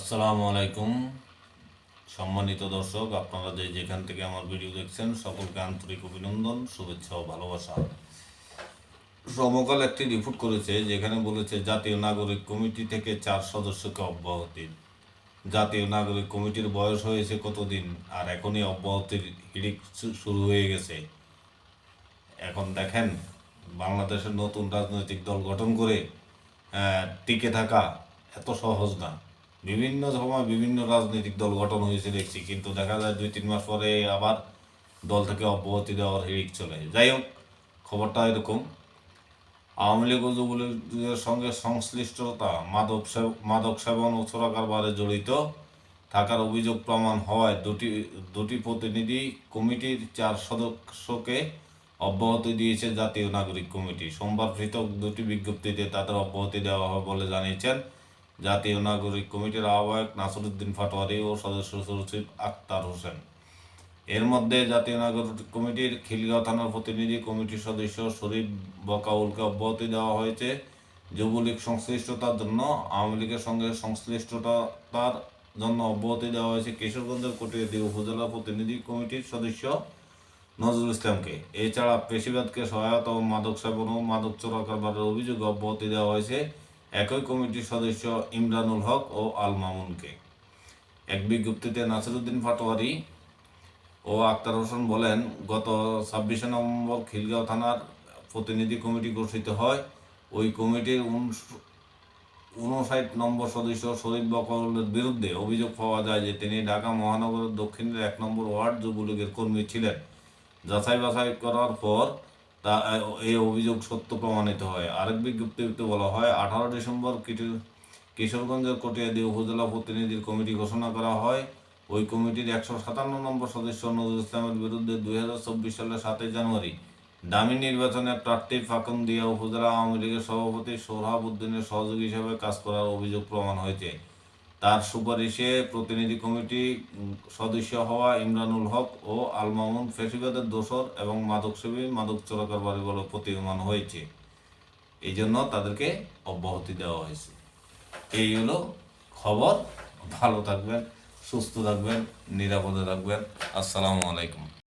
আসসালামু আলাইকুম। সম্মানিত দর্শক, আপনারা যে যেখান থেকে আমার ভিডিও দেখছেন, সকলকে আন্তরিক অভিনন্দন, শুভেচ্ছা ও ভালোবাসা। সমকাল একটি রিপোর্ট করেছে, যেখানে বলেছে, জাতীয় নাগরিক কমিটি থেকে চার সদস্যকে অব্যাহতি। জাতীয় নাগরিক কমিটির বয়স হয়েছে কতদিন? আর এখনই অব্যাহতির হিড়িক শুরু হয়ে গেছে। এখন দেখেন, বাংলাদেশের নতুন রাজনৈতিক দল গঠন করে টিকে থাকা এত সহজ না। বিভিন্ন সময় বিভিন্ন রাজনৈতিক দল গঠন হয়েছে দেখছি, কিন্তু দেখা যায় দুই, তিন মাস পরে আবার দল থেকে অব্যাহতি দেওয়ার হিড়িক চলে যাই হোক, খবরটা এরকম। আওয়ামী লীগ ও যুবলীগের সঙ্গে সংশ্লিষ্টতা, মাদক মাদক সেবন ও চোরা কারবারে জড়িত, থাকার অভিযোগ প্রমাণ হওয়ায় দুটি দুটি প্রতিনিধি কমিটির চার সদস্যকে অব্যাহতি দিয়েছে জাতীয় নাগরিক কমিটি। সোমবার পৃথক দুটি বিজ্ঞপ্তিতে তাদের অব্যাহতি দেওয়া হবে বলে জানিয়েছেন জাতীয় নাগরিক কমিটির আহ্বায়ক নাসরুদ্দিন পাটোয়ারি ও সদস্য সচিব আক্তার হোসেন। এর মধ্যে জাতীয় নাগরিক কমিটির খিলগাঁও থানার প্রতিনিধি কমিটির সদস্য শরীফ বকাউলকে অব্যাহতি দেওয়া হয়েছে যুবলীগ সংশ্লিষ্টতার জন্য। আওয়ামী লীগের সঙ্গে সংশ্লিষ্টতার জন্য অব্যাহতি দেওয়া হয়েছে কিশোরগঞ্জের কটিয়াদি উপজেলা প্রতিনিধি কমিটির সদস্য নজরুল ইসলামকে। এছাড়া পেশিবাদকে সহায়তা ও মাদক সেবন ও মাদক চোরা কারবারের অভিযোগে অব্যাহতি দেওয়া হয়েছে একই কমিটির সদস্য ইমরানুল হক ও আল মামুনকে। এক বিজ্ঞপ্তিতে নাসিরুদ্দিন পাটোয়ারি ও আক্তার হোসেন বলেন, গত ছাব্বিশে নভেম্বর খিলগাঁও থানার প্রতিনিধি কমিটি গঠিত হয়। ওই কমিটির উনষাট নম্বর সদস্য শরীফ বকলের বিরুদ্ধে অভিযোগ পাওয়া যায় যে, তিনি ঢাকা মহানগরের দক্ষিণের এক নম্বর ওয়ার্ড যুবলীগের কর্মী ছিলেন। যাচাই বাছাই করার পর তা এই অভিযোগ সত্য প্রমাণিত হয়। আরেক বিজ্ঞপ্তিতে বলা হয়, আঠারো ডিসেম্বর কিশোরগঞ্জের কটিয়াদি উপজেলা প্রতিনিধির কমিটি ঘোষণা করা হয়। ওই কমিটির একশো সাতান্ন নম্বর সদস্য নজরুল ইসলামের বিরুদ্ধে দুই হাজার চব্বিশ সালের সাতই জানুয়ারি দামি নির্বাচনে প্রার্থী ফাকুন দিয়া উপজেলা আওয়ামী লীগের সভাপতি সোহরাব উদ্দিনের সহযোগী হিসেবে কাজ করার অভিযোগ প্রমাণ হয়েছে। তার সুপারিশে প্রতিনিধি কমিটি সদস্য হওয়া ইমরানুল হক ও আল মামুন ফেসিবাদের দোসর এবং মাদকসেবী, মাদক চোরাকারবারি বলে প্রতীয়মান হয়েছে। এই জন্য তাদেরকে অব্যাহতি দেওয়া হয়েছে। এই হলো খবর। ভালো থাকবেন, সুস্থ থাকবেন, নিরাপদে থাকবেন। আসসালামু আলাইকুম।